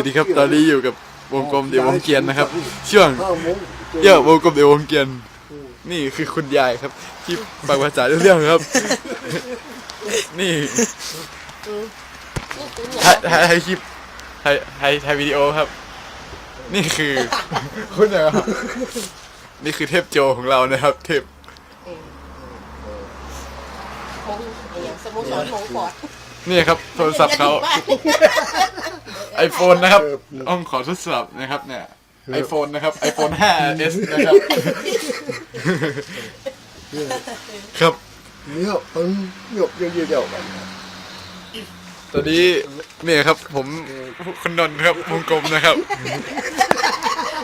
วัสดีครับตอนนี้อยู่กับวงกลมเดี๋ยววงเกียนนะครับ ช่วงเยี่ยววงกลมเดี๋ยววงเกียน นี่คือคุณยายครับที่ฟังภาษาเรื่องครับ นี่ถ่ายถ่ายถ่ายคลิปถ่ายถ่ายถ่ายวิดีโอครับ นี่คือคุณยายครับนี่คือเทพโจของเรานะครับ เทพมงไอ้อย่างสโมสรมงปอด นี่ครับโทรศัพท์เขาไอโฟนนะครับต้องขอทดสอบนะครับเนี่ยไอโฟนนะครับไอโฟน 5s นะครับ ครับเนี่ยมันหยกเดียวๆกันตอนนี้เนี่ยครับ ผมคุณนนท์ครับวงกลมนะครับ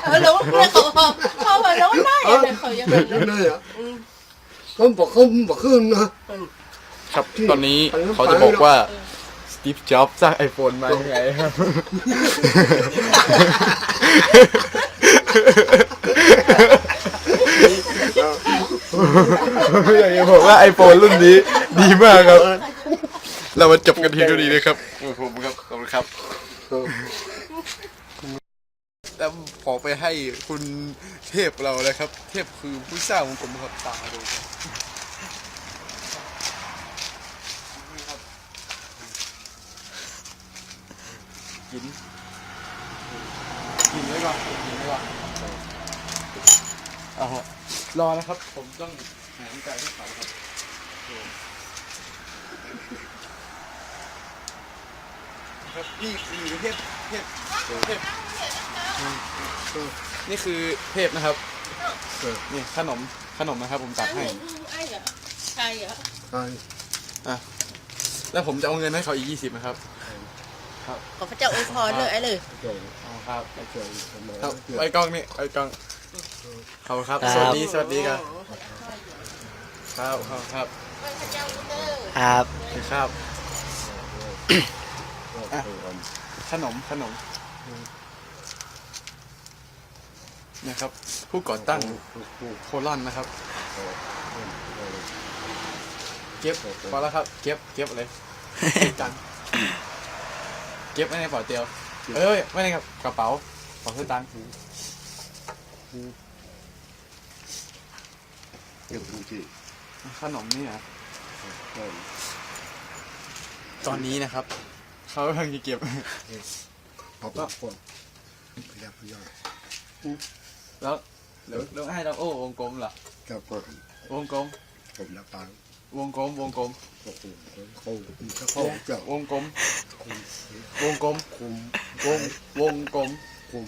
เออแล้วเนี่ยเขาเขาเขามาแล้วได้อะไรเขายังเด็กนั่นเลยอะก็บอกเขาบอกขึ้นนะ ครับ ตอนนี้เขาจะบอกว่าสตีฟจ็อบสร้างไอโฟนมายังไงครับ อยากจะบอกว่าไอโฟนรุ่นนี้ดีมากครับ เรามาจบกันทีเท่านี้เลยครับผมครับขอบคุณครับ แล้วขอไปให้คุณเทพเราเลยครับ เทพคือผู้สร้างวงกลมครับตามมาดูครับ กิน กินไว้ก่อนกินไว้ก่อนเอาฮะรอนะครับ ผมต้องหาน้ำใจให้เขาครับครับนี่คือเทพเทพเทพนี่คือเทพนะครับนี่ขนมขนมนะครับ ผมตักให้ไอ้อะใครอะใช่แล้วผมจะเอาเงินให้เขาอีกยี่สิบนะครับ ขอพระเจ้าอวยพรเลยไอ้เลย เจ๋งเอาครับเจ๋งเสมอครับไอ้กล้องนี่ไอ้กล้องขอบคุณครับสวัสดีสวัสดีครับครับครับครับพระเจ้าเด้อครับครับขนมขนมนะครับ ผู้ก่อตั้งโคลอนนะครับ เก็บพอแล้วครับ เก็บเก็บเลยเก็บจัง เก็บไว้ในกระเป๋าเตียว เอ้ยไม่ในกระเป๋ากระเป๋าสตางค์เก็บทุกที่ขนมนี่นะตอนนี้นะครับ เขากำลังจะเก็บเอาปากคนพยายามพยายามแล้วแล้วแล้วให้เราโอ้วงกลมเหรอจับคนวงกลมผมละปังวงกลมวงกลมก็คงเขาเขาเขาเจ้าวงกลม วงกลมคุมวงวงกลมคุม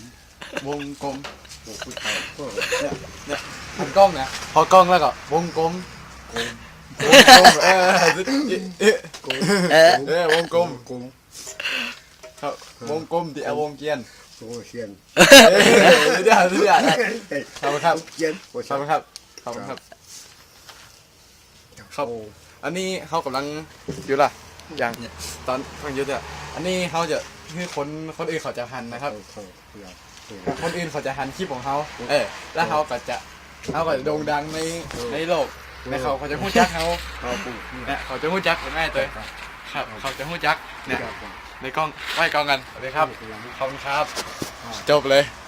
วงกลมพวกผู้ชายก็เนี่ยเนี่ยหันกล้องนะพอกล้องแล้วก็วงกลมคุมวงกลมเออเอ๊ะคุมเออเออวงกลมคุมครับวงกลมที่เอาวงเกียนตัวเชียนเอ้ยเดี๋ยวเดี๋ยวเดี๋ยวเฮ้ยขอบคุณครับเชียนโอ้ขอบคุณครับขอบคุณครับครับโอ้อันนี้เขากำลังอยู่ล่ะ อย่างตอนฟังยุทธอะอันนี้เขาจะคือคนคนอื่นเขาจะหันนะครับเขาพยายามคนอื่นเขาจะหันคลิปของเขาเออแล้วเขาก็จะเขาก็จะโด่งดังในในโลกในเขาเขาจะพูดจักเขาเขาปุ๊บเนี่ยเขาจะพูดจักง่ายตัวครับ เขาจะพูดจักเนี่ยในกล้องไว้กล้องกันสวัสดีครับขอบคุณครับ จบเลยค